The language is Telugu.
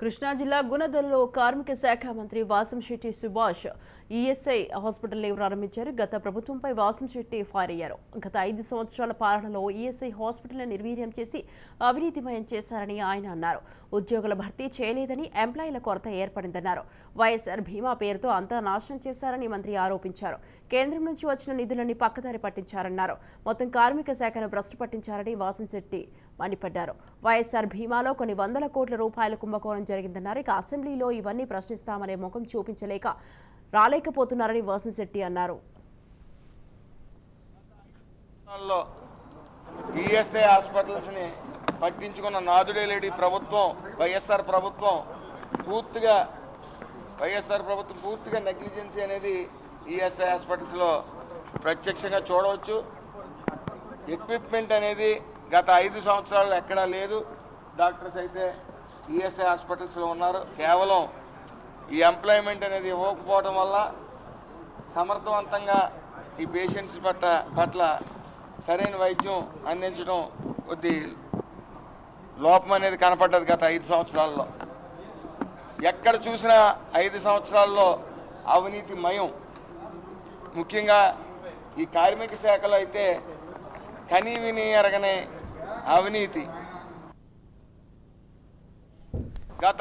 కృష్ణా జిల్లా గుణదల్లో కార్మిక శాఖ మంత్రి వాసంశెట్టి సుభాష్ ఈఎస్ఐ హాస్పిటల్ని ప్రారంభించారు. గత ప్రభుత్వంపై వాసంశెట్టి ఫైర్ అయ్యారు గత ఐదు సంవత్సరాల పాలనలో ఈఎస్ఐ హాస్పిటల్ని నిర్వీర్యం చేసి అవినీతిమయం చేశారని ఆయన అన్నారు. ఉద్యోగుల భర్తీ చేయలేదని ఎంప్లాయీల కొరత ఏర్పడిందన్నారు. వైఎస్ఆర్ భీమా పేరుతో అంతా నాశనం చేశారని మంత్రి ఆరోపించారు. కేంద్రం నుంచి వచ్చిన నిధులని పక్కదారి పట్టించారన్నారు. మొత్తం కార్మిక శాఖను భ్రష్టు పట్టించారని వాసంశెట్టి మండిపడ్డారు. వైఎస్ఆర్ భీమాలో కొన్ని వందల కోట్ల రూపాయల కుంభకోణం జరిగిందన్నారు. ఇక అసెంబ్లీలో ఇవన్నీ ప్రశ్నిస్తామనే ముఖం చూపించలేక రాలేకపోతున్నారని వాసంశెట్టి అన్నారు. ఈఎస్ఐ హాస్పిటల్స్ని పట్టించుకున్న నాదుడే లేడి ప్రభుత్వం వైఎస్ఆర్ ప్రభుత్వం పూర్తిగా వైఎస్ఆర్ ప్రభుత్వం పూర్తిగా నెగ్లిజెన్సీ అనేది ఈఎస్ఐ హాస్పిటల్స్లో ప్రత్యక్షంగా చూడవచ్చు. ఎక్విప్మెంట్ అనేది గత ఐదు సంవత్సరాలు ఎక్కడా లేదు. డాక్టర్స్ అయితే ఈఎస్ఐ హాస్పిటల్స్లో ఉన్నారు. కేవలం ఈ ఎంప్లాయ్మెంట్ అనేది ఇవ్వకపోవడం వల్ల సమర్థవంతంగా ఈ పేషెంట్స్ పట్ల పట్ల సరైన వైద్యం అందించడం కొద్ది లోపం అనేది కనపడ్డది గత ఐదు సంవత్సరాల్లో. ఎక్కడ చూసినా ఐదు సంవత్సరాల్లో అవినీతి మయం. ముఖ్యంగా ఈ కార్మిక శాఖలో అయితే కనీ విని ఎరగని అవినీతి. గత